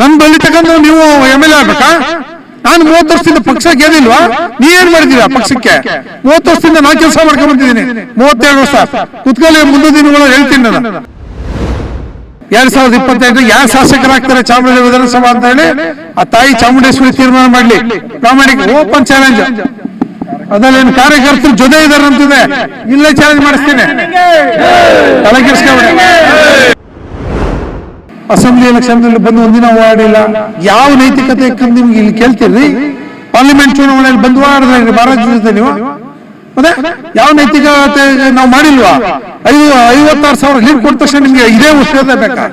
ನನ್ ಬಳಿ ತಗೊಂಡು ನೀವು ಎಂ ಎಲ್ ಎ ಆಗ್ಬೇಕಾ? ನಾನು ಮೂವತ್ತು ವರ್ಷದಿಂದ ಪಕ್ಷ ಗೆದ್ದಿಲ್ವಾ? ನೀ ಏನ್ ಮಾಡಿದೀರಾ ಪಕ್ಷಕ್ಕೆ? ಮೂವತ್ತು ವರ್ಷದಿಂದ ನಾ ಕೆಲಸ ಮಾಡ್ಕೊಂಡ್ ಬಂದಿದ್ದೀನಿ ಮೂವತ್ತೆರಡು ವರ್ಷ. ಕುತ್ಕೊಳ್ಳಿ, ಮುಂದಿನ ದಿನಗಳು ಹೇಳ್ತೀನಿ ನಾನು. ಎರಡ್ ಸಾವಿರದ ಇಪ್ಪತ್ತೈದು ಯಾರು ಶಾಸಕರಾಗ್ತಾರೆ ಚಾಮರಾಜ ವಿಧಾನಸಭಾ ಅಂತ ಹೇಳಿ? ಆ ತಾಯಿ ಚಾಮುಂಡೇಶ್ವರಿ ತೀರ್ಮಾನ ಮಾಡ್ಲಿ. ಪ್ರಾಮಾಣಿಕ ಓಪನ್ ಚಾಲೆಂಜ್ ಅದ್ರಲ್ಲಿ ಕಾರ್ಯಕರ್ತರು ಜೊತೆ ಇದಾರೆ ಅಂತಿದೆ ಇಲ್ಲೇ ಚಾಲೆಂಜ್ ಮಾಡಿಸ್ತೇನೆ. ತಲೆ ಕೆಡಿಸ್ಕೊಬೇಡಿ. ಅಸೆಂಬ್ಲಿ ಎಲೆಕ್ಷನ್ನಲ್ಲಿ ಬಂದು ಒಂದಿನ ಓಡಾಡಿಲ್ಲ. ಯಾವ ನೈತಿಕತೆ ನಿಮ್ಗೆ ಇಲ್ಲಿ ಕೇಳ್ತೀರಿ? ಪಾರ್ಲಿಮೆಂಟ್ ಚುನಾವಣೆಯಲ್ಲಿ ಬಂದು ಓಡಾಡಿದ್ರಿ ಭಾರತ ಜೊತೆ ನೀವು? ಮತ್ತೆ ಯಾವ ನೈತಿಕತೆ ನಾವು ಮಾಡಿಲ್ವಾ? ಐದು, ಐವತ್ತಾರು ಸಾವಿರ ಲೀಡ್ ಕೊಟ್ಟ ತಕ್ಷಣ ನಿಮ್ಗೆ ಇದೇ ಉಷ್ಣತೆ ಬೇಕಾ?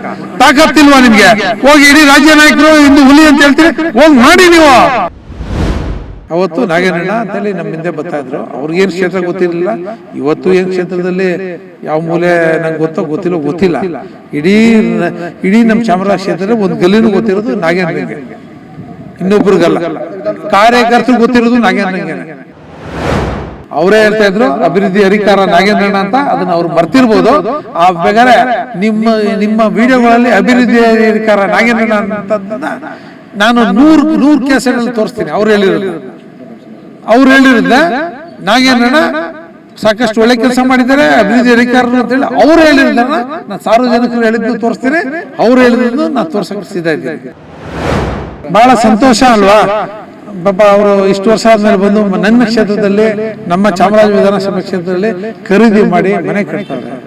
ತಾಕತ್ತಿಲ್ವಾ ನಿಮ್ಗೆ? ಹೋಗಿ ಇಡೀ ರಾಜ್ಯ ನಾಯಕರು ಇಂದು ಹುಲಿ ಅಂತ ಹೇಳ್ತೀರಿ, ಹೋಗಿ ಮಾಡಿ ನೀವು. ಅವತ್ತು ನಾಗೇನಣ್ಣ ಅಂತೇಳಿ ನಮ್ಮ ಹಿಂದೆ ಬರ್ತಾ ಇದ್ರು. ಅವ್ರಿಗೇನ್ ಕ್ಷೇತ್ರ ಗೊತ್ತಿರಲಿಲ್ಲ. ಇವತ್ತು ಏನು ಕ್ಷೇತ್ರದಲ್ಲಿ ಯಾವ ಮೂಲೆ ನಂಗೆ ಗೊತ್ತೋ ಗೊತ್ತಿಲ್ಲ ಗೊತ್ತಿಲ್ಲ ಇಡೀ ಇಡೀ ನಮ್ಮ ಚಾಮರಾಜ ಕ್ಷೇತ್ರದಲ್ಲಿ ಒಂದು ಗಲ್ಲಿನೂ ಗೊತ್ತಿರೋದು ನಾಗೇನಣ್ಣಗೆ ಇನ್ನೊಬ್ರಿಗಲ್ಲ. ಕಾರ್ಯಕರ್ತರು ಗೊತ್ತಿರೋದು ನಾಗೇನಣ್ಣಗೆ ಅವರೇ ಹೇಳ್ತಾ ಇದ್ರು ಅಭಿವೃದ್ಧಿ ಅಧಿಕಾರ ನಾಗೇಂದ್ರಣ್ಣ ಅಂತ ಅದನ್ನ ಅವ್ರು ಬರ್ತಿರ್ಬೋದು ಆ ಬೇಕಾದ್ರೆ ನಿಮ್ಮ ನಿಮ್ಮ ವಿಡಿಯೋಗಳಲ್ಲಿ ಅಭಿವೃದ್ಧಿ ಅಧಿಕಾರ ನಾಗೇಂದ್ರಣ್ಣ ಅಂತ ನಾನು ನೂರು ನೂರು ಕೇಸಲ್ಲಿ ತೋರಿಸ್ತೀನಿ. ಅವ್ರು ಹೇಳಿರೋದು. ಅವ್ರು ಹೇಳಿರೋದ ನಾಗೇಂದ್ರಣ್ಣ ಸಾಕಷ್ಟು ಒಳ್ಳೆ ಕೆಲಸ ಮಾಡಿದ್ದಾರೆ, ಅಭಿವೃದ್ಧಿ ಅಧಿಕಾರರು ಅಂತ ಹೇಳಿ ಅವ್ರು ಹೇಳಿರೋದನ್ನ ನಾನು ಸಾರ್ವಜನಿಕರು ಹೇಳಿದ್ದು ತೋರಿಸ್ತೀನಿ, ಅವ್ರು ಹೇಳಿದ್ದು ನಾನು ತೋರ್ಸಕ್ಕೆ ಸಿದ್ಧ ಇದ್ದೀನಿ. ಬಹಳ ಸಂತೋಷ ಅಲ್ವಾ? ಪಾಪ ಅವರು ಇಷ್ಟು ವರ್ಷ ಆದ್ಮೇಲೆ ಬಂದು ನನ್ನ ಕ್ಷೇತ್ರದಲ್ಲಿ, ನಮ್ಮ ಚಾಮರಾಜ ವಿಧಾನಸಭಾ ಕ್ಷೇತ್ರದಲ್ಲಿ ಖರೀದಿ ಮಾಡಿ ಮನೆ ಕಟ್ತಾರೆ.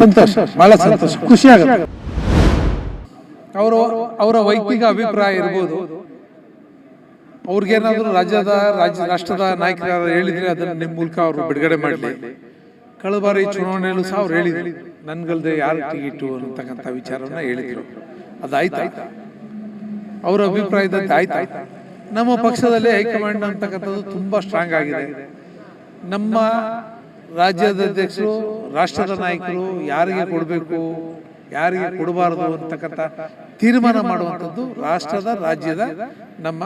ಸಂತೋಷ, ಬಹಳ ಸಂತೋಷ, ಖುಷಿ ಆಗುತ್ತೆ. ಅವರು ಅವರ ವೈಯಕ್ತಿಕ ಅಭಿಪ್ರಾಯ ಇರ್ಬೋದು. ಅವ್ರಿಗೇನಾದ್ರೂ ರಾಜ್ಯದ ರಾಜ್ಯ ರಾಷ್ಟ್ರದ ನಾಯಕರ ಹೇಳಿದ್ರೆ ಅದನ್ನು ನಿಮ್ಮ ಮೂಲಕ ಅವರು ಬಿಡುಗಡೆ ಮಾಡಲಿ. ಕಳೆದ ಬಾರಿ ಚುನಾವಣೆಯಲ್ಲೂ ಸಹ ಅವ್ರು ಹೇಳಿದ್ರು. ನನ್ಗಲ್ದೆ ಯಾರು ಟಿಕೆಟು ಅಂತಕ್ಕಂಥ ವಿಚಾರವನ್ನ ಹೇಳಿದ್ರು. ಅದಾಯ್ತಾಯ್ತು ಅವರ ಅಭಿಪ್ರಾಯದಂತೆ ಆಯ್ತಾಯ್ತು ನಮ್ಮ ಪಕ್ಷದಲ್ಲಿ ಹೈಕಮಾಂಡ್ ಅಂತಕ್ಕಂಥದ್ದು ತುಂಬಾ ಸ್ಟ್ರಾಂಗ್ ಆಗಿದೆ. ನಮ್ಮ ರಾಜ್ಯದ ಅಧ್ಯಕ್ಷರು, ರಾಷ್ಟ್ರದ ನಾಯಕರು ಯಾರಿಗೆ ಕೊಡಬೇಕು, ಯಾರಿಗೆ ಕೊಡಬಾರದು ಅಂತಕ್ಕಂಥ ತೀರ್ಮಾನ ಮಾಡುವಂಥದ್ದು ರಾಷ್ಟ್ರದ, ರಾಜ್ಯದ ನಮ್ಮ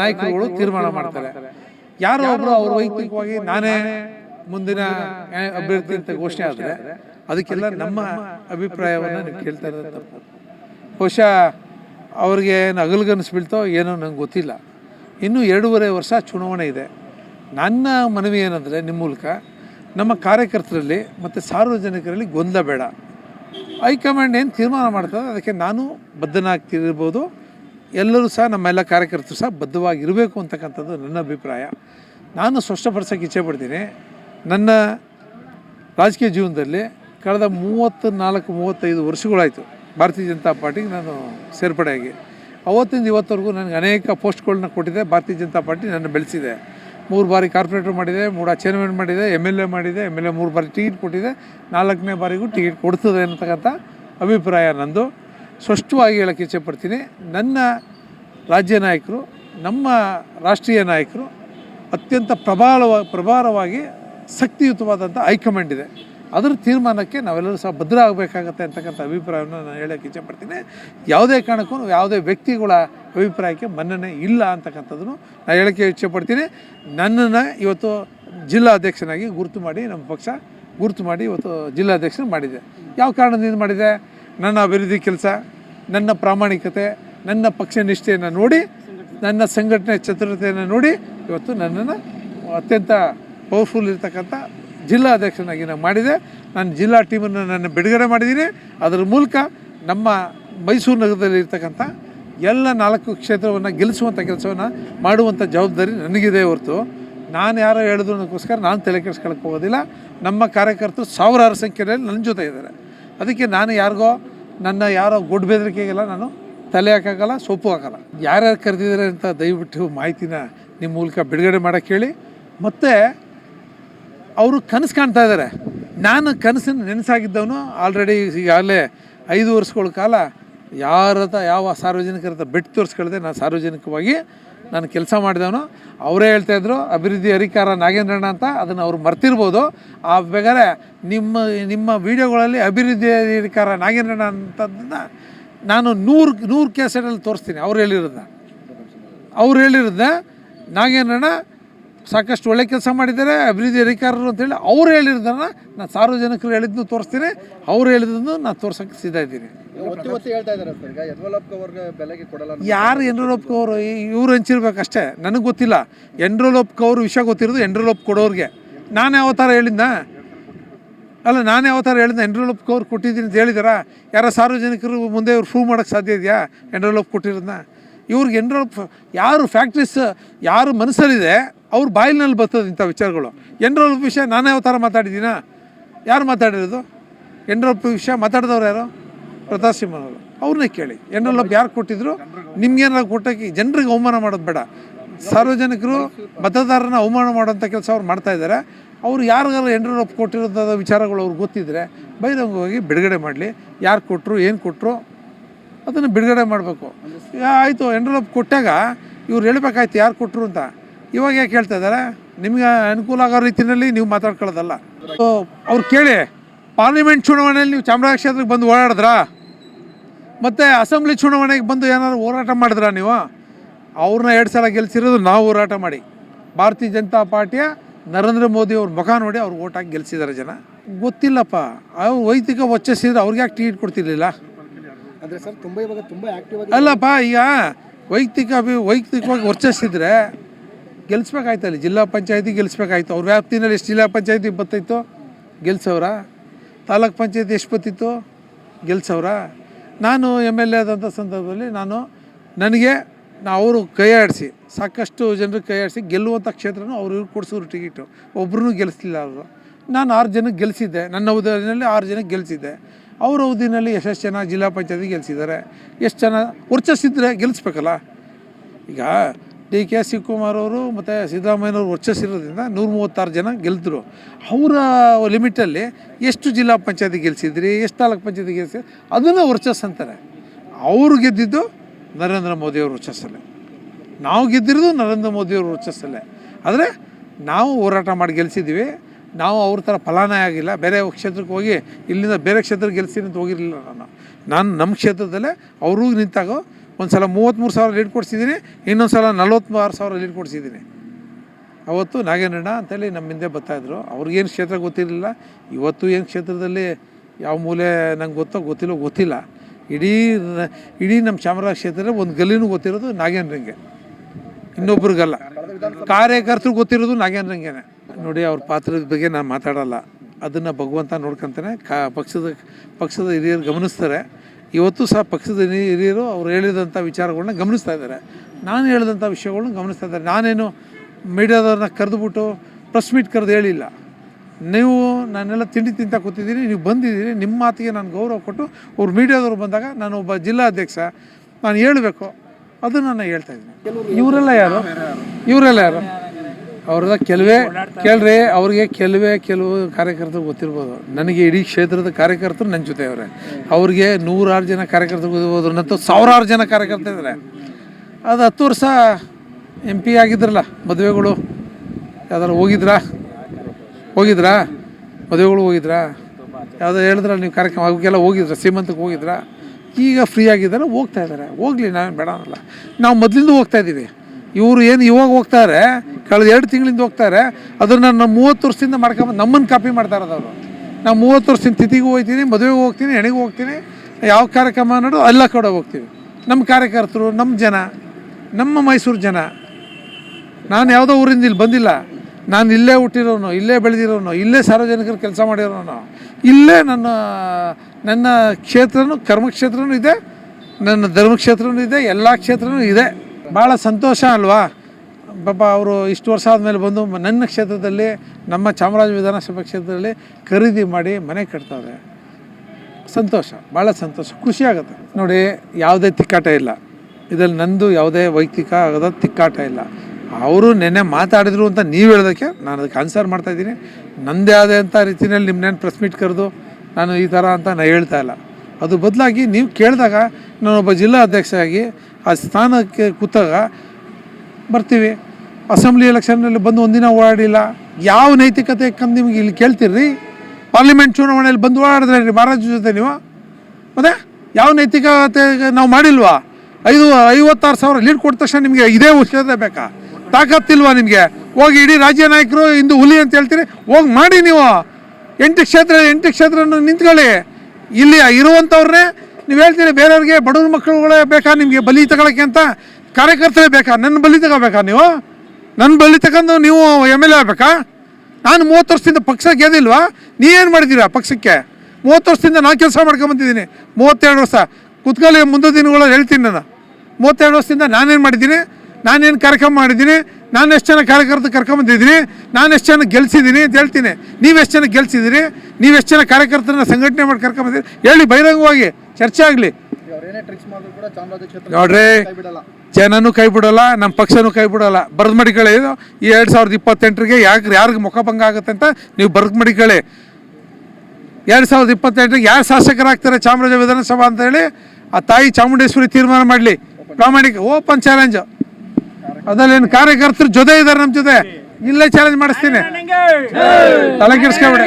ನಾಯಕರುಗಳು ತೀರ್ಮಾನ ಮಾಡ್ತಾರೆ. ಯಾರೋ ಒಬ್ರು ಅವ್ರ ವೈಯಕ್ತಿಕವಾಗಿ ನಾನೇ ಮುಂದಿನ ಅಭ್ಯರ್ಥಿ ಅಂತ ಘೋಷಣೆ ಆದರೆ ಅದಕ್ಕೆಲ್ಲ ನಮ್ಮ ಅಭಿಪ್ರಾಯವನ್ನು ನೀವು ಕೇಳ್ತಾ ಇರೋದು ತಪ್ಪು. ಬಹುಶಃ ಅವ್ರಿಗೆ ಅಗಲ್ಗನ್ನಿಸ್ಬಿಳ್ತೋ ಏನೋ ನಂಗೆ ಗೊತ್ತಿಲ್ಲ. ಇನ್ನೂ ಎರಡೂವರೆ ವರ್ಷ ಚುನಾವಣೆ ಇದೆ. ನನ್ನ ಮನವಿ ಏನಂದರೆ ನಿಮ್ಮ ಮೂಲಕ ನಮ್ಮ ಕಾರ್ಯಕರ್ತರಲ್ಲಿ ಮತ್ತು ಸಾರ್ವಜನಿಕರಲ್ಲಿ ಗೊಂದಲ ಬೇಡ. ಹೈಕಮಾಂಡ್ ಏನು ತೀರ್ಮಾನ ಮಾಡ್ತದೆ ಅದಕ್ಕೆ ನಾನು ಬದ್ಧನಾಗ್ತಿರ್ಬೋದು. ಎಲ್ಲರೂ ಸಹ ನಮ್ಮೆಲ್ಲ ಕಾರ್ಯಕರ್ತರು ಸಹ ಬದ್ಧವಾಗಿರಬೇಕು ಅಂತಕ್ಕಂಥದ್ದು ನನ್ನ ಅಭಿಪ್ರಾಯ. ನಾನು ಸ್ಪಷ್ಟಪಡಿಸೋಕೆ ಇಚ್ಛೆ ಪಡ್ತೀನಿ. ನನ್ನ ರಾಜಕೀಯ ಜೀವನದಲ್ಲಿ ಕಳೆದ ಮೂವತ್ತು ನಾಲ್ಕು ಮೂವತ್ತೈದು ವರ್ಷಗಳಾಯಿತು ಭಾರತೀಯ ಜನತಾ ಪಾರ್ಟಿಗೆ ನಾನು ಸೇರ್ಪಡೆಯಾಗಿ. ಅವತ್ತಿಂದ ಇವತ್ತವರೆಗೂ ನನಗೆ ಅನೇಕ ಪೋಸ್ಟ್ಗಳನ್ನ ಕೊಟ್ಟಿದೆ. ಭಾರತೀಯ ಜನತಾ ಪಾರ್ಟಿ ನನ್ನ ಬೆಳೆಸಿದೆ. ಮೂರು ಬಾರಿ ಕಾರ್ಪೊರೇಟರ್ ಮಾಡಿದೆ, ಮೂರು ಚೇರ್ಮನ್ ಮಾಡಿದೆ, ಎಂ ಎಲ್ ಎ ಮಾಡಿದೆ, ಎಂ ಎಲ್ ಎ ಮೂರು ಬಾರಿ ಟಿಕೆಟ್ ಕೊಟ್ಟಿದೆ, ನಾಲ್ಕನೇ ಬಾರಿಗೂ ಟಿಕೆಟ್ ಕೊಡ್ತದೆ ಅನ್ನತಕ್ಕಂಥ ಅಭಿಪ್ರಾಯ ನಂದು. ಸ್ಪಷ್ಟವಾಗಿ ಹೇಳೋಕ್ಕೆ ಇಚ್ಛೆ ಪಡ್ತೀನಿ. ನನ್ನ ರಾಜ್ಯ ನಾಯಕರು, ನಮ್ಮ ರಾಷ್ಟ್ರೀಯ ನಾಯಕರು ಅತ್ಯಂತ ಪ್ರಬಲವ ಪ್ರಭಾರವಾಗಿ ಶಕ್ತಿಯುತವಾದಂಥ ಹೈಕಮಾಂಡ್ ಇದೆ. ಅದರ ತೀರ್ಮಾನಕ್ಕೆ ನಾವೆಲ್ಲರೂ ಸಹ ಭದ್ರ ಆಗಬೇಕಾಗತ್ತೆ ಅಂತಕ್ಕಂಥ ಅಭಿಪ್ರಾಯವನ್ನು ನಾನು ಹೇಳೋಕ್ಕೆ ಇಚ್ಛೆಪಡ್ತೀನಿ ಯಾವುದೇ ಕಾರಣಕ್ಕೂ ಯಾವುದೇ ವ್ಯಕ್ತಿಗಳ ಅಭಿಪ್ರಾಯಕ್ಕೆ ಮನ್ನಣೆ ಇಲ್ಲ ಅಂತಕ್ಕಂಥದ್ದನ್ನು ನಾನು ಹೇಳೋಕ್ಕೆ ಇಚ್ಛೆಪಡ್ತೀನಿ ನನ್ನನ್ನು ಇವತ್ತು ಜಿಲ್ಲಾ ಅಧ್ಯಕ್ಷನಾಗಿ ಗುರುತು ಮಾಡಿ ನಮ್ಮ ಪಕ್ಷ ಗುರುತು ಮಾಡಿ ಇವತ್ತು ಜಿಲ್ಲಾಧ್ಯಕ್ಷನ ಮಾಡಿದೆ. ಯಾವ ಕಾರಣದಿಂದ ಮಾಡಿದೆ? ನನ್ನ ಅಭಿವೃದ್ಧಿ ಕೆಲಸ, ನನ್ನ ಪ್ರಾಮಾಣಿಕತೆ, ನನ್ನ ಪಕ್ಷ ನಿಷ್ಠೆಯನ್ನು ನೋಡಿ, ನನ್ನ ಸಂಘಟನೆ ಚತುರತೆಯನ್ನು ನೋಡಿ, ಇವತ್ತು ನನ್ನನ್ನು ಅತ್ಯಂತ ಪವರ್ಫುಲ್ ಇರ್ತಕ್ಕಂಥ ಜಿಲ್ಲಾ ಅಧ್ಯಕ್ಷನಾಗಿ ನಾನು ಮಾಡಿದೆ. ನಾನು ಜಿಲ್ಲಾ ಟೀಮನ್ನು ನಾನು ಬಿಡುಗಡೆ ಮಾಡಿದ್ದೀನಿ. ಅದರ ಮೂಲಕ ನಮ್ಮ ಮೈಸೂರು ನಗರದಲ್ಲಿ ಇರ್ತಕ್ಕಂಥ ಎಲ್ಲ ನಾಲ್ಕು ಕ್ಷೇತ್ರವನ್ನು ಗೆಲ್ಲಿಸುವಂಥ ಕೆಲಸವನ್ನು ಮಾಡುವಂಥ ಜವಾಬ್ದಾರಿ ನನಗಿದೆ ಹೊರತು. ನಾನು ಯಾರೋ ಹೇಳಿದ್ರು ಅನ್ನೋಕ್ಕೋಸ್ಕರ ನಾನು ತಲೆ ಕೆಡಿಸ್ಕೊಳಕ್ಕೆ ಹೋಗೋದಿಲ್ಲ. ನಮ್ಮ ಕಾರ್ಯಕರ್ತರು ಸಾವಿರಾರು ಸಂಖ್ಯೆಯಲ್ಲಿ ನನ್ನ ಜೊತೆ ಇದ್ದಾರೆ. ಅದಕ್ಕೆ ನಾನು ಯಾರಿಗೋ ನನ್ನ ಯಾರೋ ಗುಡ್ ಬೆದರಿಕೆಗೆಲ್ಲ ನಾನು ತಲೆ ಹಾಕೋಕ್ಕಲ್ಲ ಸೊಪ್ಪು ಹಾಕಲ್ಲ. ಯಾರ್ಯಾರು ಕರೆದಿದ್ದಾರೆ ಅಂತ ದಯವಿಟ್ಟು ಮಾಹಿತಿನ ನಿಮ್ಮ ಮೂಲಕ ಬಿಡುಗಡೆ ಮಾಡೋಕ್ಕೆ ಹೇಳಿ. ಮತ್ತು ಅವರು ಕನಸು ಕಾಣ್ತಾ ಇದ್ದಾರೆ ನಾನು ಕನಸನ್ನು ನೆನೆಸಾಗಿದ್ದವನು ಆಲ್ರೆಡಿ ಈಗಾಗಲೇ ಐದು ವರ್ಷಗಳ ಕಾಲ, ಯಾರ ಯಾವ ಸಾರ್ವಜನಿಕರ ಬೆಟ್ಟು ತೋರಿಸ್ಕೊಳ್ಳದೆ ನಾನು ಸಾರ್ವಜನಿಕವಾಗಿ ನಾನು ಕೆಲಸ ಮಾಡಿದವನು, ಅವರೇ ಹೇಳ್ತಾ ಇದ್ರು, ಅಭಿವೃದ್ಧಿ ಅಧಿಕಾರ ನಾಗೇಂದ್ರಣ್ಣ ಅಂತ ಅದನ್ನು ಅವ್ರು ಮರ್ತಿರ್ಬೋದು. ಆ ಬೇಕಾದ್ರೆ ನಿಮ್ಮ ನಿಮ್ಮ ವಿಡಿಯೋಗಳಲ್ಲಿ ಅಭಿವೃದ್ಧಿ ಅಧಿಕಾರ ನಾಗೇಂದ್ರಣ್ಣ ಅಂತದನ್ನ ನಾನು ನೂರು ನೂರು ಕೇಸೆಟಲ್ಲಿ ತೋರಿಸ್ತೀನಿ. ಅವ್ರು ಹೇಳಿರೋದನ್ನ. ಅವ್ರು ಹೇಳಿರೋದನ್ನ ನಾಗೇಂದ್ರಣ್ಣ ಸಾಕಷ್ಟು ಒಳ್ಳೆ ಕೆಲಸ ಮಾಡಿದ್ದಾರೆ, ಅಭಿವೃದ್ಧಿ ಅಧಿಕಾರರು ಅಂತೇಳಿ ಅವ್ರು ಹೇಳಿರೋದನ್ನ ನಾನು ಸಾರ್ವಜನಿಕರು ಹೇಳಿದ್ನು ತೋರಿಸ್ತೀನಿ, ಅವ್ರು ಹೇಳಿದ್ದನ್ನು ನಾನು ತೋರ್ಸೋಕ್ಕೆ ಸಿದ್ಧ ಇದ್ದೀನಿ. ಯಾರು ಎನ್ರೋಲೋಪ್ಕ ಅವರು ಇವ್ರು ಹಂಚಿರ್ಬೇಕಷ್ಟೇ, ನನಗೆ ಗೊತ್ತಿಲ್ಲ. ಎನ್ರೋಲೋಪ್ಕ ಅವರು ವಿಷಯ ಗೊತ್ತಿರೋದು ಎನ್ರೋಲೋಪ್ ಕೊಡೋರಿಗೆ. ನಾನು ಯಾವ ಥರ ಹೇಳಿದ್ನ? ಅಲ್ಲ, ನಾನು ಯಾವ ಥರ ಹೇಳಿದ್ನ? ಎನ್ರೋಲೋಪ್ಕ ಅವ್ರು ಕೊಟ್ಟಿದ್ದೀನಿ ಅಂತ ಹೇಳಿದಾರಾ? ಯಾರ ಸಾರ್ವಜನಿಕರು ಮುಂದೆ ಇವ್ರು ಪ್ರೂವ್ ಮಾಡೋಕ್ಕೆ ಸಾಧ್ಯ ಇದೆಯಾ? ಎನ್ರೋಲೋಪ್ ಕೊಟ್ಟಿರೋದನ್ನ ಇವ್ರಿಗೆ ಎನ್ರೋಲೋಪ್, ಯಾರು ಫ್ಯಾಕ್ಟ್ರೀಸ್ ಯಾರು ಮನಸ್ಸಲ್ಲಿದೆ ಅವ್ರ ಬಾಯಿನಲ್ಲಿ ಬರ್ತದೆ ಇಂಥ ವಿಚಾರಗಳು. ಎನ್ರೋಲೋಪ್ ವಿಷಯ ನಾನೇ ಯಾವ ಥರ ಮಾತಾಡಿದ್ದೀನಾ? ಯಾರು ಮಾತಾಡಿರೋದು? ಎನ್ರೋಲೋಪ್ ವಿಷಯ ಮಾತಾಡಿದವ್ರು ಯಾರು? ಪ್ರತಾಪ್ ಸಿಂಹನವರು ಅವ್ರನ್ನ ಕೇಳಿ. ಎನ್ರೋಲೋಪ್ ಯಾರು ಕೊಟ್ಟಿದ್ರು? ನಿಮ್ಗೇನಾರು ಕೊಟ್ಟಕ್ಕೆ ಜನರಿಗೆ ಅವಮಾನ ಮಾಡೋದು ಬೇಡ. ಸಾರ್ವಜನಿಕರು ಮತದಾರರನ್ನ ಅವಮಾನ ಮಾಡೋಂಥ ಕೆಲಸ ಅವ್ರು ಮಾಡ್ತಾ ಇದ್ದಾರೆ. ಅವ್ರು ಯಾರಿಗಾರು ಎನ್ರೋಲೋಪ್ ಕೊಟ್ಟಿರೋಂಥ ವಿಚಾರಗಳು ಅವ್ರಿಗೆ ಗೊತ್ತಿದ್ರೆ ಬಹಿರಂಗವಾಗಿ ಬಿಡುಗಡೆ ಮಾಡಲಿ. ಯಾರು ಕೊಟ್ಟರು, ಏನು ಕೊಟ್ಟರು, ಅದನ್ನು ಬಿಡುಗಡೆ ಮಾಡಬೇಕು. ಆಯಿತು ಎನ್ರೋಲೋಪ್ ಕೊಟ್ಟಾಗ ಇವ್ರು ಹೇಳ್ಬೇಕಾಯ್ತು ಯಾರು ಕೊಟ್ಟರು ಅಂತ. ಇವಾಗ ಯಾಕೆ ಹೇಳ್ತಾ ಇದ್ದಾರೆ ನಿಮ್ಗೆ ಅನುಕೂಲ ಆಗೋ ರೀತಿಯಲ್ಲಿ ನೀವು ಮಾತಾಡ್ಕೊಳ್ಳೋದಲ್ಲ. ಸೊ ಅವ್ರು ಕೇಳಿ ಪಾರ್ಲಿಮೆಂಟ್ ಚುನಾವಣೆಯಲ್ಲಿ ನೀವು ಚಾಮರಾಜ ಕ್ಷೇತ್ರಕ್ಕೆ ಬಂದು ಓಡಾಡಿದ್ರಾ? ಮತ್ತು ಅಸೆಂಬ್ಲಿ ಚುನಾವಣೆಗೆ ಬಂದು ಏನಾದ್ರು ಹೋರಾಟ ಮಾಡಿದ್ರಾ ನೀವು? ಅವ್ರನ್ನ ಎರಡು ಸಲ ಗೆಲ್ಸಿರೋದು ನಾವು ಹೋರಾಟ ಮಾಡಿ. ಭಾರತೀಯ ಜನತಾ ಪಾರ್ಟಿಯ ನರೇಂದ್ರ ಮೋದಿ ಅವ್ರ ಮುಖ ನೋಡಿ ಅವ್ರು ಓಟ್ ಹಾಕಿ ಗೆಲ್ಸಿದ್ದಾರೆ ಜನ. ಗೊತ್ತಿಲ್ಲಪ್ಪ ಅವ್ರು ವೈಯಕ್ತಿಕ ವರ್ಚಸ್ಸಿದ್ರೆ ಅವ್ರಿಗೆ ಯಾಕೆ ಟಿಕೆಟ್ ಕೊಡ್ತಿರ್ಲಿಲ್ಲ? ಅಲ್ಲಪ್ಪ ಈಗ ವೈಯಕ್ತಿಕ ಅಭಿ ವೈಯಕ್ತಿಕವಾಗಿ ವರ್ಚಸ್ಸಿದ್ರೆ ಗೆಲ್ಸ್ಬೇಕಾಯ್ತಲ್ಲ ಜಿಲ್ಲಾ ಪಂಚಾಯತಿ ಗೆಲ್ಸ್ಬೇಕಾಯ್ತು. ಅವ್ರ ವ್ಯಾಪ್ತಿನಲ್ಲಿ ಎಷ್ಟು ಜಿಲ್ಲಾ ಪಂಚಾಯತಿ ಇಪ್ಪತ್ತೈತು ಗೆಲ್ಸವ್ರ. ತಾಲೂಕ್ ಪಂಚಾಯತಿ ಎಷ್ಟು ಬತ್ತಿತ್ತು ಗೆಲ್ಸವ್ರ. ನಾನು ಎಂ ಎಲ್ ಎ ಆದಂಥ ಸಂದರ್ಭದಲ್ಲಿ ನಾನು ನನಗೆ ನಾ ಅವರು ಕೈ ಆಡಿಸಿ, ಸಾಕಷ್ಟು ಜನರಿಗೆ ಕೈ ಆಡಿಸಿ ಗೆಲ್ಲುವಂಥ ಕ್ಷೇತ್ರನೂ ಅವರು ಇವ್ರು ಕೊಡಿಸಿದ್ರು ಟಿಕೆಟು. ಒಬ್ಬರೂ ಗೆಲ್ಲಿಸ್ಲಿಲ್ಲ ಅವರು. ನಾನು ಆರು ಜನಕ್ಕೆ ಗೆಲ್ಲಿಸಿದ್ದೆ ನನ್ನ ಅವಧಿನಲ್ಲಿ ಆರು ಜನಕ್ಕೆ ಗೆಲ್ಲಿಸಿದ್ದೆ ಅವ್ರ ಅವಧಿನಲ್ಲಿ ಎಷ್ಟೆಷ್ಟು ಜನ ಜಿಲ್ಲಾ ಪಂಚಾಯತಿ ಗೆಲ್ಲಿಸಿದ್ದಾರೆ ಎಷ್ಟು ಜನ ವರ್ಚಸ್ಸಿದ್ರೆ ಗೆಲ್ಲಿಸ್ಬೇಕಲ್ಲ ಈಗ ಡಿ ಕೆ ಶಿವಕುಮಾರ್ ಅವರು ಮತ್ತು ಸಿದ್ದರಾಮಯ್ಯನವರು ವರ್ಚಸ್ಸಿರೋದ್ರಿಂದ ನೂರ ಮೂವತ್ತಾರು ಜನ ಗೆಲ್ತರು ಅವರ ಲಿಮಿಟಲ್ಲಿ ಎಷ್ಟು ಜಿಲ್ಲಾ ಪಂಚಾಯತಿ ಗೆಲ್ಸಿದ್ರಿ, ಎಷ್ಟು ತಾಲೂಕು ಪಂಚಾಯತಿ ಗೆಲ್ಸಿದ್ರಿ, ಅದನ್ನು ವರ್ಚಸ್ ಅಂತಾರೆ. ಅವರು ಗೆದ್ದಿದ್ದು ನರೇಂದ್ರ ಮೋದಿಯವ್ರ ವರ್ಚಸ್ಸಲ್ಲೇ. ನಾವು ಗೆದ್ದಿರೋದು ನರೇಂದ್ರ ಮೋದಿಯವ್ರ ವರ್ಚಸ್ಸಲ್ಲೇ. ಆದರೆ ನಾವು ಹೋರಾಟ ಮಾಡಿ ಗೆಲ್ಸಿದ್ದೀವಿ ನಾವು ಅವ್ರ ಥರ ಫಲಾನೇ ಆಗಿಲ್ಲ. ಬೇರೆ ಕ್ಷೇತ್ರಕ್ಕೆ ಹೋಗಿ ಇಲ್ಲಿಂದ ಬೇರೆ ಕ್ಷೇತ್ರಕ್ಕೆ ಗೆಲ್ತೀನಿ ಅಂತ ಹೋಗಿರಲಿಲ್ಲ ನಾನು. ನಾನು ನಮ್ಮ ಕ್ಷೇತ್ರದಲ್ಲೇ ಅವ್ರಿಗೂ ನಿಂತಾಗ ಒಂದು ಸಲ ಮೂವತ್ತ್ಮೂರು ಸಾವಿರ ಲೀಡ್ ಕೊಡಿಸಿದ್ದೀನಿ ಇನ್ನೊಂದು ಸಲ ನಲ್ವತ್ತ್ಮಾರು ಸಾವಿರ ಲೀಡ್ ಕೊಡಿಸಿದ್ದೀನಿ. ಅವತ್ತು ನಾಗೇನಣ್ಣ ಅಂತೇಳಿ ನಮ್ಮ ಹಿಂದೆ ಬರ್ತಾಯಿದ್ರು ಅವ್ರಿಗೇನು ಕ್ಷೇತ್ರ ಗೊತ್ತಿರಲಿಲ್ಲ. ಇವತ್ತು ಏನು ಕ್ಷೇತ್ರದಲ್ಲಿ ಯಾವ ಮೂಲೆ ನಂಗೆ ಗೊತ್ತೋ ಗೊತ್ತಿಲ್ಲೋ, ಗೊತ್ತಿಲ್ಲ. ಇಡೀ ಇಡೀ ನಮ್ಮ ಚಾಮರಾಜ ಕ್ಷೇತ್ರದಲ್ಲಿ ಒಂದು ಗಲ್ಲಿನೂ ಗೊತ್ತಿರೋದು ನಾಗೇಂದ್ರಂಗೆ ಇನ್ನೊಬ್ರಿಗಲ್ಲ. ಕಾರ್ಯಕರ್ತರು ಗೊತ್ತಿರೋದು ನಾಗೇಂದ್ರಂಗೆನೆ ನೋಡಿ ಅವ್ರ ಪಾತ್ರದ ಬಗ್ಗೆ ನಾನು ಮಾತಾಡಲ್ಲ. ಅದನ್ನು ಭಗವಂತ ನೋಡ್ಕೊಂತಾನೆ ಕಾ, ಪಕ್ಷದ ಪಕ್ಷದ ಹಿರಿಯರು ಗಮನಿಸ್ತಾರೆ. ಇವತ್ತು ಸಹ ಪಕ್ಷದ ಹಿರಿ- ಹಿರಿಯರು ಅವ್ರು ಹೇಳಿದಂಥ ವಿಚಾರಗಳನ್ನ ಗಮನಿಸ್ತಾ ಇದ್ದಾರೆ. ನಾನು ಹೇಳಿದಂಥ ವಿಷಯಗಳನ್ನ ಗಮನಿಸ್ತಾ ಇದ್ದಾರೆ. ನಾನೇನು ಮೀಡಿಯಾದವ್ರನ್ನ ಕರೆದುಬಿಟ್ಟು ಪ್ರೆಸ್ ಮೀಟ್ ಕರೆದು ಹೇಳಿಲ್ಲ. ನೀವು ನಾನೆಲ್ಲ ತಿಂಡಿ ತಿಂತ ಕೂತಿದ್ದೀನಿ, ನೀವು ಬಂದಿದ್ದೀರಿ, ನಿಮ್ಮ ಮಾತಿಗೆ ನಾನು ಗೌರವ ಕೊಟ್ಟು ಅವ್ರು ಮೀಡಿಯಾದವ್ರು ಬಂದಾಗ ನಾನು ಒಬ್ಬ ಜಿಲ್ಲಾಧ್ಯಕ್ಷ, ನಾನು ಹೇಳಬೇಕು. ಅದನ್ನು ನಾನು ಹೇಳ್ತಾ ಇದ್ದೀನಿ. ಇವರೆಲ್ಲ ಯಾರು? ಇವರೆಲ್ಲ ಯಾರು? ಅವ್ರದ ಕೆಲವೇ ಕೇಳ್ರಿ ಅವ್ರಿಗೆ ಕೆಲವೇ ಕೆಲವು ಕಾರ್ಯಕರ್ತರು ಗೊತ್ತಿರ್ಬೋದು. ನನಗೆ ಇಡೀ ಕ್ಷೇತ್ರದ ಕಾರ್ಯಕರ್ತರು ನನ್ನ ಜೊತೆ ಅವರೇ ಅವ್ರಿಗೆ ನೂರಾರು ಜನ ಕಾರ್ಯಕರ್ತರು ಗೊತ್ತಿರ್ಬೋದು ನಂತರ ಸಾವಿರಾರು ಜನ ಕಾರ್ಯಕರ್ತ ಇದ್ದಾರೆ ಅದು ಹತ್ತು ವರ್ಷ ಎಂ ಪಿ ಆಗಿದ್ರಲ್ಲ ಮದುವೆಗಳು. ಯಾವ್ದಾರು ಹೋಗಿದ್ರಾ? ಹೋಗಿದ್ರಾ? ಮದುವೆಗಳು ಹೋಗಿದ್ರಾ? ಯಾವುದೋ ಹೇಳಿದ್ರ ನೀವು ಕಾರ್ಯಕ್ರಮ? ಅವಕ್ಕೆಲ್ಲ ಹೋಗಿದ್ರ? ಸೀಮಂತಕ್ಕೆ ಹೋಗಿದ್ರಾ? ಈಗ ಫ್ರೀ ಆಗಿದ್ದಾರೆ ಹೋಗ್ತಾ ಇದ್ದಾರೆ. ಹೋಗಲಿ ನಾನು ಬೇಡ ಅನ್ನಲ್ಲ. ನಾವು ಮೊದಲಿಂದ ಹೋಗ್ತಾ ಇದ್ದೀವಿ ಇವರು ಏನು ಇವಾಗ ಹೋಗ್ತಾರೆ ಕಳೆದ ಎರಡು ತಿಂಗಳಿಂದ ಹೋಗ್ತಾರೆ. ಅದನ್ನು ನಾನು ಮೂವತ್ತು ವರ್ಷದಿಂದ ಮಾಡ್ಕೊಂಬ ನಮ್ಮನ್ನು ಕಾಪಿ ಮಾಡ್ತಾ ಇರೋದು ಅವರು. ನಾವು ಮೂವತ್ತು ವರ್ಷದಿಂದ ತಿಥಿಗೂ ಹೋಗ್ತೀನಿ, ಮದುವೆಗೆ ಹೋಗ್ತೀನಿ ಹೆಣೆಗೂ ಹೋಗ್ತೀನಿ, ಯಾವ ಕಾರ್ಯಕ್ರಮ ಅನ್ನೋದು ಎಲ್ಲ ಕಡೆ ಹೋಗ್ತೀವಿ. ನಮ್ಮ ಕಾರ್ಯಕರ್ತರು, ನಮ್ಮ ಜನ, ನಮ್ಮ ಮೈಸೂರು ಜನ. ನಾನು ಯಾವುದೋ ಊರಿಂದ ಇಲ್ಲಿ ಬಂದಿಲ್ಲ. ನಾನು ಇಲ್ಲೇ ಹುಟ್ಟಿರೋನು, ಇಲ್ಲೇ ಬೆಳೆದಿರೋನು, ಇಲ್ಲೇ ಸಾರ್ವಜನಿಕರು ಕೆಲಸ ಮಾಡಿರೋನು. ಇಲ್ಲೇ ನನ್ನ ನನ್ನ ಕ್ಷೇತ್ರನೂ, ಕರ್ಮಕ್ಷೇತ್ರನೂ ಇದೆ, ನನ್ನ ಧರ್ಮಕ್ಷೇತ್ರನೂ ಇದೆ, ಎಲ್ಲ ಕ್ಷೇತ್ರನೂ ಇದೆ. ಭಾಳ ಸಂತೋಷ ಅಲ್ವಾ? ಪಾಪ ಅವರು ಇಷ್ಟು ವರ್ಷ ಆದಮೇಲೆ ಬಂದು ನನ್ನ ಕ್ಷೇತ್ರದಲ್ಲಿ, ನಮ್ಮ ಚಾಮರಾಜ ವಿಧಾನಸಭಾ ಕ್ಷೇತ್ರದಲ್ಲಿ ಖರೀದಿ ಮಾಡಿ ಮನೆ ಕಟ್ತಾರೆ. ಸಂತೋಷ ಭಾಳ ಸಂತೋಷ, ಖುಷಿ ಆಗುತ್ತೆ. ನೋಡಿ, ಯಾವುದೇ ತಿಕ್ಕಾಟ ಇಲ್ಲ. ಇದರಲ್ಲಿ ನಂದು ಯಾವುದೇ ವೈಯಕ್ತಿಕ ಆಗದ ತಿಕ್ಕಾಟ ಇಲ್ಲ. ಅವರು ನೆನ್ನೆ ಮಾತಾಡಿದ್ರು ಅಂತ ನೀವು ಹೇಳೋದಕ್ಕೆ ನಾನು ಅದಕ್ಕೆ ಆನ್ಸರ್ ಮಾಡ್ತಾ ಇದ್ದೀನಿ. ನನ್ನದೇ ಆದಂಥ ರೀತಿಯಲ್ಲಿ ನಿಮ್ಮನ್ನೇನು ಪ್ರೆಸ್ ಮೀಟ್ ಕರೆದು ನಾನು ಈ ಥರ ಅಂತ ನಾನು ಹೇಳ್ತಾ ಇಲ್ಲ. ಅದು ಬದಲಾಗಿ ನೀವು ಕೇಳಿದಾಗ ನಾನೊಬ್ಬ ಜಿಲ್ಲಾ ಅಧ್ಯಕ್ಷರಾಗಿ ಆ ಸ್ಥಾನಕ್ಕೆ ಕೂತಾಗ ಬರ್ತೀವಿ. ಅಸೆಂಬ್ಲಿ ಎಲೆಕ್ಷನ್ನಲ್ಲಿ ಬಂದು ಒಂದಿನ ಓಡಾಡಿಲ್ಲ. ಯಾವ ನೈತಿಕತೆ ಕಂದು ನಿಮಗೆ ಇಲ್ಲಿ ಕೇಳ್ತೀರಿ ಪಾರ್ಲಿಮೆಂಟ್ ಚುನಾವಣೆಯಲ್ಲಿ ಬಂದು ಓಡಾಡಿದ್ರೆ ರೀ, ಮಹಾರಾಜ ಜೊತೆ ನೀವು? ಮತ್ತೆ ಯಾವ ನೈತಿಕತೆ ನಾವು ಮಾಡಿಲ್ವಾ? ಐದು, ಐವತ್ತಾರು ಸಾವಿರ ಲೀಡ್ ಕೊಟ್ಟ ತಕ್ಷಣ ನಿಮಗೆ ಇದೇ ಕ್ಷೇತ್ರ ಬೇಕಾ? ತಾಕತ್ತಿಲ್ವಾ ನಿಮಗೆ? ಹೋಗಿ ಇಡೀ ರಾಜ್ಯ ನಾಯಕರು ಇಂದು ಹುಲಿ ಅಂತ ಹೇಳ್ತೀರಿ, ಹೋಗಿ ಮಾಡಿ ನೀವು. ಎಂಟು ಕ್ಷೇತ್ರ, ಎಂಟು ಕ್ಷೇತ್ರವನ್ನು ನಿಂತ್ಕೊಳ್ಳಿ. ಇಲ್ಲಿ ಇರುವಂಥವ್ರನ್ನೇ, ನೀವು ಹೇಳ್ತೀರಿ ಬೇರೆಯವ್ರಿಗೆ ಬಡವ್ರ ಮಕ್ಕಳುಗಳೇ ಬೇಕಾ ನಿಮಗೆ ಬಲಿ ತಗೊಳಕ್ಕೆ ಅಂತ? ಕಾರ್ಯಕರ್ತರೇ ಬೇಕಾ? ನನ್ನ ಬಲಿ ತಗೋಬೇಕಾ ನೀವು? ನನ್ನ ಬಲಿ ತಗೊಂಡು ನೀವು ಎಂ ಎಲ್ ಎ ಆಗಬೇಕಾ? ನಾನು ಮೂವತ್ತು ವರ್ಷದಿಂದ ಪಕ್ಷ ಗೆದ್ದಿಲ್ವಾ? ನೀವೇನು ಮಾಡಿದ್ದೀರಾ ಪಕ್ಷಕ್ಕೆ? ಮೂವತ್ತು ವರ್ಷದಿಂದ ನಾನು ಕೆಲಸ ಮಾಡ್ಕೊಂಬಂದಿದ್ದೀನಿ ಮೂವತ್ತೆರಡು ವರ್ಷ. ಕುತ್ಕಲ್ಲಿ ಮುಂದೆ ದಿನಗಳಲ್ಲಿ ಹೇಳ್ತೀನಿ ನಾನು. ಮೂವತ್ತೆರಡು ವರ್ಷದಿಂದ ನಾನೇನು ಮಾಡಿದ್ದೀನಿ? ನಾನೇನು ಕಾರ್ಯಕ್ರಮ ಮಾಡಿದ್ದೀನಿ? ನಾನು ಎಷ್ಟು ಜನ ಕಾರ್ಯಕರ್ತರು ಕರ್ಕೊಂಬಂದಿದ್ದೀನಿ ನಾನು ಎಷ್ಟು ಜನ ಗೆಲ್ಸಿದ್ದೀನಿ ಅಂತ ಹೇಳ್ತೀನಿ. ನೀವು ಎಷ್ಟು ಜನ ಗೆಲ್ಸಿದ್ದೀರಿ? ನೀವು ಎಷ್ಟು ಜನ ಕಾರ್ಯಕರ್ತರನ್ನ ಸಂಘಟನೆ ಮಾಡಿ ಕರ್ಕೊಂಬಂದಿರಿ ಹೇಳಿ ಬಹಿರಂಗವಾಗಿ. ಚರ್ಚೆ ಆಗಲಿ. ನೋಡ್ರಿ. ಜನನೂ ಕೈ ಬಿಡೋಲ್ಲ ನಮ್ಮ ಪಕ್ಷನೂ ಕೈ ಬಿಡೋಲ್ಲ. ಬರೆದು ಮಡಿಕೊಳ್ಳಿ ಇದು ಈ ಎರಡು ಸಾವಿರದ ಇಪ್ಪತ್ತೆಂಟರಿಗೆ ಯಾಕೆ ಯಾರಿಗೆ ಮುಖಭಂಗ ಆಗುತ್ತೆ ಅಂತ ನೀವು ಬರೆದು ಮಡಿಕೊಳ್ಳಿ ಎರಡು ಸಾವಿರದ ಇಪ್ಪತ್ತೆಂಟರಿಗೆ ಯಾರು ಶಾಸಕರಾಗ್ತಾರೆ ಚಾಮರಾಜ ವಿಧಾನಸಭಾ ಅಂತ ಹೇಳಿ ಆ ತಾಯಿ ಚಾಮುಂಡೇಶ್ವರಿ ತೀರ್ಮಾನ ಮಾಡಲಿ. ಪ್ರಾಮಾಣಿಕ ಓಪನ್ ಚಾಲೆಂಜ್ ಅದಲ್ಲೇನು ಕಾರ್ಯಕರ್ತರು ಜೊತೆ ಇದ್ದಾರೆ ನಮ್ಮ ಜೊತೆ. ಇಲ್ಲೇ ಚಾಲೆಂಜ್ ಮಾಡಿಸ್ತೀನಿ. ತಲೆ ಕೆಡಿಸ್ಕೊಬೇಡಿ.